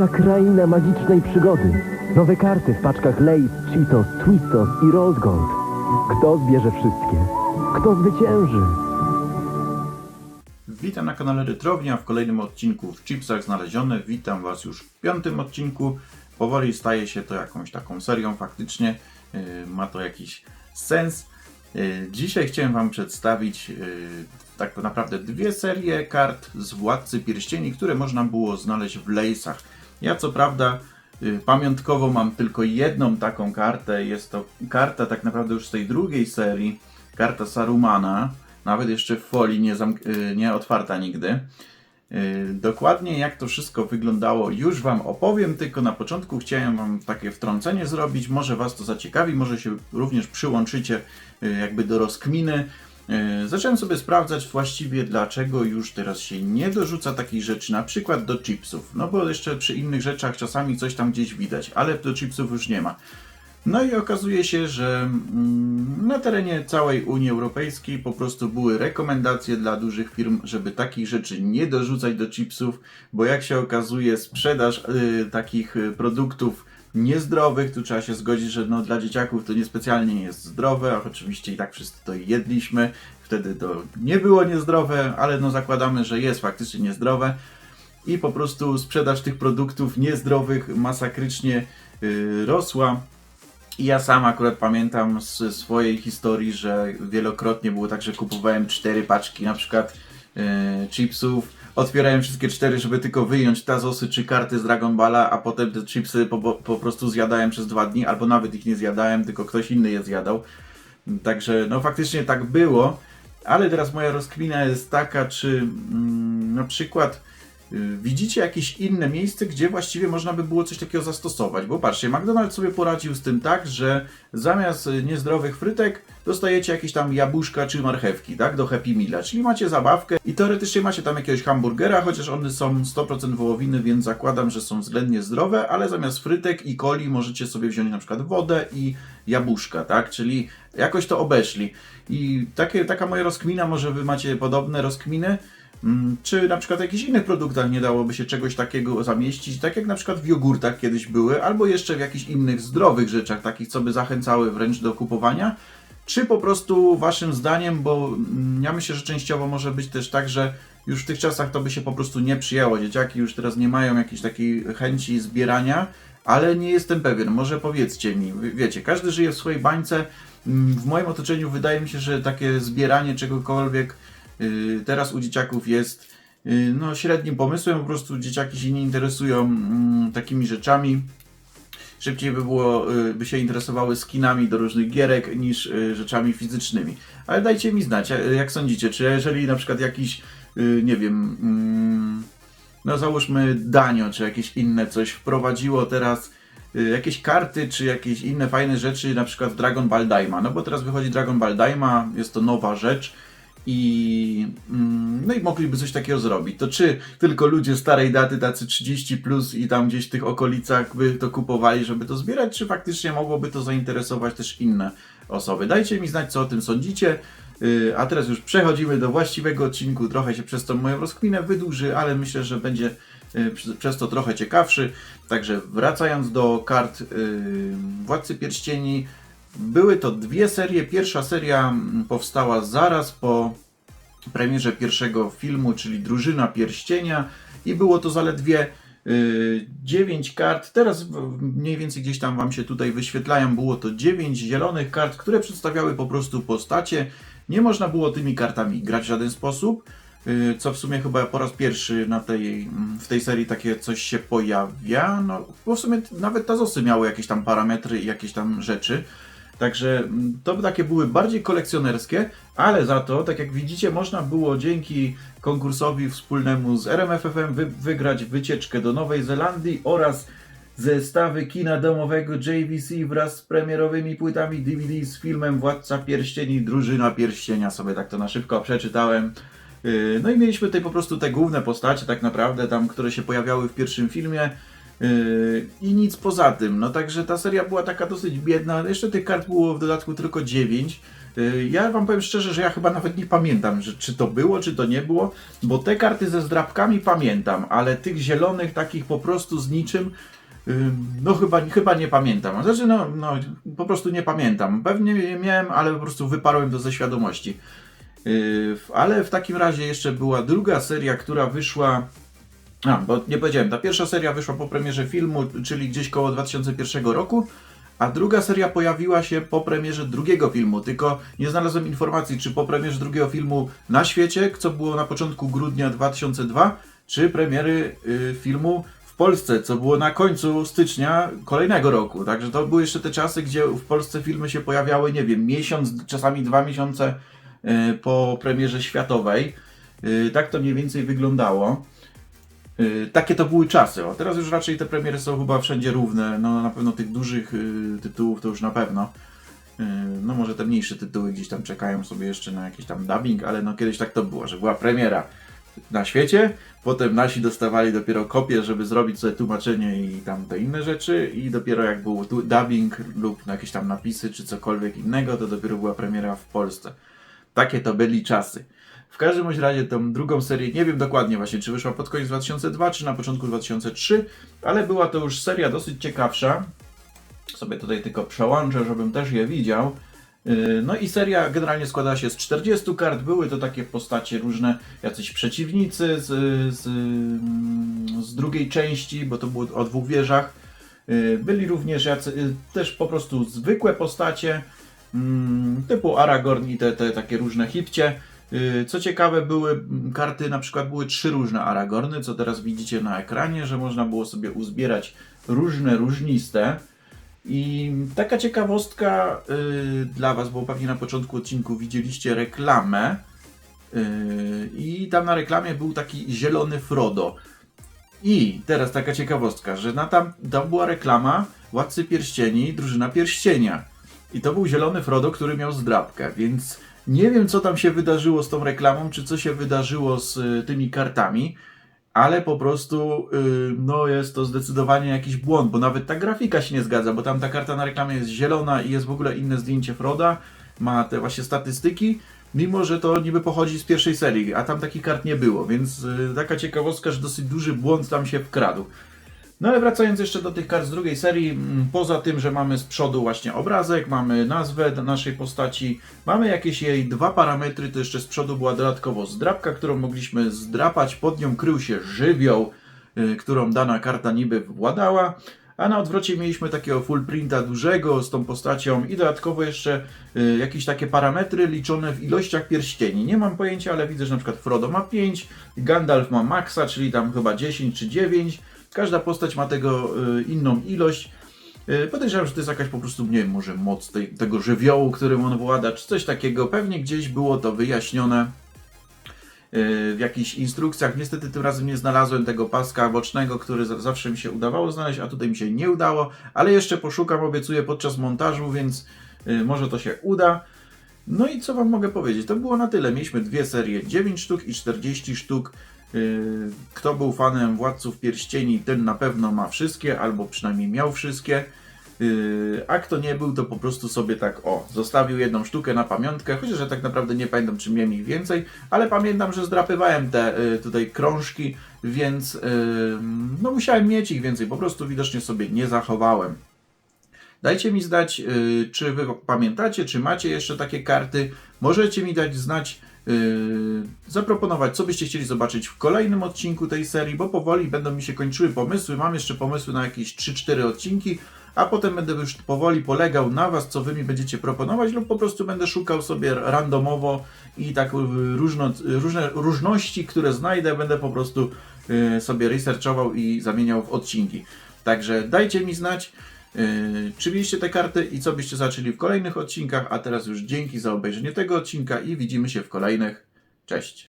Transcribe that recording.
Taka kraina magicznej przygody. Nowe karty w paczkach Lays, Cheetos, Twistos i Rose Gold. Kto zbierze wszystkie? Kto zwycięży? Witam na kanale Retrownia w kolejnym odcinku w Chipsach Znalezione. Witam Was już w piątym odcinku. Powoli staje się to jakąś taką serią faktycznie. Yy, ma to jakiś sens. Yy, Dzisiaj chciałem Wam przedstawić yy, tak naprawdę dwie serie kart z Władcy Pierścieni, które można było znaleźć w Lejsach. Ja co prawda yy, pamiątkowo mam tylko jedną taką kartę. Jest to karta tak naprawdę już z tej drugiej serii. Karta Sarumana nawet jeszcze w folii nie, y, nie otwarta nigdy. Y, Dokładnie jak to wszystko wyglądało już Wam opowiem, tylko na początku chciałem Wam takie wtrącenie zrobić, może Was to zaciekawi, może się również przyłączycie y, jakby do rozkminy. Y, Zacząłem sobie sprawdzać właściwie dlaczego już teraz się nie dorzuca takich rzeczy, na przykład do chipsów, no bo jeszcze przy innych rzeczach czasami coś tam gdzieś widać, ale do chipsów już nie ma. No i okazuje się, że mm, na terenie całej Unii Europejskiej po prostu były rekomendacje dla dużych firm, żeby takich rzeczy nie dorzucać do chipsów, bo jak się okazuje, sprzedaż y, takich y, produktów niezdrowych, tu trzeba się zgodzić, że no, dla dzieciaków to niespecjalnie jest zdrowe, a oczywiście i tak wszyscy to jedliśmy, wtedy to nie było niezdrowe, ale no zakładamy, że jest faktycznie niezdrowe. I po prostu sprzedaż tych produktów niezdrowych masakrycznie y, rosła. I ja sam akurat pamiętam z swojej historii, że wielokrotnie było tak, że kupowałem cztery paczki na przykład e, chipsów, otwierałem wszystkie cztery, żeby tylko wyjąć tazosy czy karty z Dragon Balla, a potem te chipsy po, po prostu zjadałem przez dwa dni, albo nawet ich nie zjadałem, tylko ktoś inny je zjadał. Także no faktycznie tak było, ale teraz moja rozkmina jest taka, czy mm, na przykład widzicie jakieś inne miejsce, gdzie właściwie można by było coś takiego zastosować. Bo patrzcie, McDonald's sobie poradził z tym tak, że zamiast y, niezdrowych frytek dostajecie jakieś tam jabłuszka czy marchewki, tak, do Happy Meala. Czyli macie zabawkę i teoretycznie macie tam jakiegoś hamburgera, chociaż one są 100% wołowiny, więc zakładam, że są względnie zdrowe, ale zamiast frytek i coli możecie sobie wziąć na przykład wodę i jabłuszka, tak, czyli jakoś to obeszli. I takie, taka moja rozkmina, może wy macie podobne rozkminy, Czy na przykład w jakichś innych produktach nie dałoby się czegoś takiego zamieścić, tak jak na przykład w jogurtach kiedyś były, albo jeszcze w jakichś innych zdrowych rzeczach, takich co by zachęcały wręcz do kupowania? Czy po prostu waszym zdaniem, bo mm, ja myślę, że częściowo może być też tak, że już w tych czasach to by się po prostu nie przyjęło. Dzieciaki już teraz nie mają jakiejś takiej chęci zbierania, ale nie jestem pewien. Może powiedzcie mi, wiecie, każdy żyje w swojej bańce. Mm, W moim otoczeniu wydaje mi się, że takie zbieranie czegokolwiek teraz u dzieciaków jest y, no, średnim pomysłem. Po prostu dzieciaki się nie interesują mm, takimi rzeczami. Szybciej by było, y, by się interesowały skinami do różnych gierek niż y, rzeczami fizycznymi. Ale dajcie mi znać, jak- jak sądzicie, czy jeżeli na przykład jakiś, y, nie wiem, mm, no załóżmy Danio, czy jakieś inne coś wprowadziło teraz y, jakieś karty, czy jakieś inne fajne rzeczy, na przykład Dragon Ball Daima, no bo teraz wychodzi Dragon Ball Daima, jest to nowa rzecz i mm, no i mogliby coś takiego zrobić. To czy tylko ludzie starej daty, tacy 30 plus i tam gdzieś w tych okolicach by to kupowali, żeby to zbierać, czy faktycznie mogłoby to zainteresować też inne osoby? Dajcie mi znać, co o tym sądzicie. Yy, A teraz już przechodzimy do właściwego odcinku. Trochę się przez tą moją rozkminę wydłuży, ale myślę, że będzie yy, przez- to trochę ciekawszy. Także wracając do kart yy, Władcy Pierścieni, były to dwie serie. Pierwsza seria mm, powstała zaraz po premierze pierwszego filmu, czyli Drużyna Pierścienia i było to zaledwie y, 9 kart. Teraz mniej więcej gdzieś tam Wam się tutaj wyświetlają. Było to 9 zielonych kart, które przedstawiały po prostu postacie. Nie można było tymi kartami grać w żaden sposób. y, Co w sumie chyba po raz pierwszy na tej, mm, w tej serii takie coś się pojawia. No, bo w sumie nawet Tazosy miały jakieś tam parametry i jakieś tam rzeczy. Także mm, to takie były bardziej kolekcjonerskie, ale za to, tak jak widzicie, można było dzięki konkursowi wspólnemu z RMFFM wy wygrać wycieczkę do Nowej Zelandii oraz zestawy kina domowego JVC wraz z premierowymi płytami DVD z filmem Władca Pierścieni, Drużyna Pierścienia, sobie tak to na szybko przeczytałem. Yy, No i mieliśmy tutaj po prostu te główne postacie, tak naprawdę, tam, które się pojawiały w pierwszym filmie. Yy, I nic poza tym. No także ta seria była taka dosyć biedna. Jeszcze tych kart było w dodatku tylko 9. Y, Ja wam powiem szczerze, że ja chyba nawet nie pamiętam, że, czy to było, czy to nie było, bo te karty ze zdrabkami pamiętam, ale tych zielonych takich po prostu z niczym, y, no chyba, chyba nie pamiętam. Znaczy, no, no po prostu nie pamiętam. Pewnie je miałem, ale po prostu wyparłem to ze świadomości. Ale w takim razie jeszcze była druga seria, która wyszła. A, bo nie powiedziałem, ta pierwsza seria wyszła po premierze filmu, czyli gdzieś koło 2001 roku, a druga seria pojawiła się po premierze drugiego filmu, tylko nie znalazłem informacji, czy po premierze drugiego filmu na świecie, co było na początku grudnia 2002, czy premiery y, filmu w Polsce, co było na końcu stycznia kolejnego roku. Także to były jeszcze te czasy, gdzie w Polsce filmy się pojawiały, nie wiem, miesiąc, czasami dwa miesiące y, po premierze światowej. Y, Tak to mniej więcej wyglądało. Y, Takie to były czasy. O, teraz już raczej te premiery są chyba wszędzie równe. No na pewno tych dużych y, tytułów to już na pewno. Y, No może te mniejsze tytuły gdzieś tam czekają sobie jeszcze na jakiś tam dubbing, ale no kiedyś tak to było, że była premiera na świecie, potem nasi dostawali dopiero kopię, żeby zrobić sobie tłumaczenie i tam te inne rzeczy i dopiero jak był dubbing lub jakieś tam napisy czy cokolwiek innego, to dopiero była premiera w Polsce. Takie to byli czasy. W każdym razie tą drugą serię, nie wiem dokładnie właśnie, czy wyszła pod koniec 2002, czy na początku 2003, ale była to już seria dosyć ciekawsza. Sobie tutaj tylko przełączę, żebym też je widział. Yy, No i seria generalnie składała się z 40 kart. Były to takie postacie różne, jacyś przeciwnicy z, z, mm, z drugiej części, bo to było o dwóch wieżach. Yy, Byli również jacy, yy, też po prostu zwykłe postacie, typu Aragorn i te, te takie różne hipcie. Yy, Co ciekawe, były mm, karty, na przykład były trzy różne Aragorny, co teraz widzicie na ekranie, że można było sobie uzbierać różne, różniste. I taka ciekawostka yy, dla Was, bo pewnie na początku odcinku widzieliście reklamę. Yy, I tam na reklamie był taki zielony Frodo. I teraz taka ciekawostka, że na tam, tam była reklama Władcy Pierścieni, Drużyna Pierścienia. I to był zielony Frodo, który miał zdrabkę, więc nie wiem co tam się wydarzyło z tą reklamą, czy co się wydarzyło z y, tymi kartami, ale po prostu y, no jest to zdecydowanie jakiś błąd, bo nawet ta grafika się nie zgadza, bo tam ta karta na reklamie jest zielona i jest w ogóle inne zdjęcie Froda, ma te właśnie statystyki, mimo że to niby pochodzi z pierwszej serii, a tam takich kart nie było, więc y, taka ciekawostka, że dosyć duży błąd tam się wkradł. No ale wracając jeszcze do tych kart z drugiej serii, mm, poza tym, że mamy z przodu właśnie obrazek, mamy nazwę naszej postaci, mamy jakieś jej dwa parametry, to jeszcze z przodu była dodatkowo zdrabka, którą mogliśmy zdrapać, pod nią krył się żywioł, y, którą dana karta niby władała, a na odwrocie mieliśmy takiego full printa dużego z tą postacią i dodatkowo jeszcze y, jakieś takie parametry liczone w ilościach pierścieni. Nie mam pojęcia, ale widzę, że na przykład Frodo ma 5, Gandalf ma maxa, czyli tam chyba 10 czy 9. Każda postać ma tego y, inną ilość. Y, Podejrzewam, że to jest jakaś po prostu, nie wiem, może moc tej, tego żywiołu, którym on włada, czy coś takiego. Pewnie gdzieś było to wyjaśnione y, w jakichś instrukcjach. Niestety tym razem nie znalazłem tego paska bocznego, który za- zawsze mi się udawało znaleźć, a tutaj mi się nie udało, ale jeszcze poszukam, obiecuję podczas montażu, więc może to się uda. No i co Wam mogę powiedzieć? To było na tyle. Mieliśmy dwie serie, 9 sztuk i 40 sztuk. Yy, Kto był fanem Władców Pierścieni, ten na pewno ma wszystkie, albo przynajmniej miał wszystkie. Yy, A kto nie był, to po prostu sobie tak o, zostawił jedną sztukę na pamiątkę, chociaż ja tak naprawdę nie pamiętam, czy miałem ich więcej, ale pamiętam, że zdrapywałem te y, tutaj krążki, więc no musiałem mieć ich więcej, po prostu widocznie sobie nie zachowałem. Dajcie mi znać, y, czy wy pamiętacie, czy macie jeszcze takie karty. Możecie mi dać znać, y, zaproponować, co byście chcieli zobaczyć w kolejnym odcinku tej serii, bo powoli będą mi się kończyły pomysły. Mam jeszcze pomysły na jakieś 3-4 odcinki, a potem będę już powoli polegał na Was, co Wy mi będziecie proponować, lub po prostu będę szukał sobie randomowo i tak różno, różne różności, które znajdę, będę po prostu y, sobie researchował i zamieniał w odcinki. Także dajcie mi znać. Yy, czy mieliście te karty i co byście zaczęli w kolejnych odcinkach, a teraz już dzięki za obejrzenie tego odcinka i widzimy się w kolejnych. Cześć!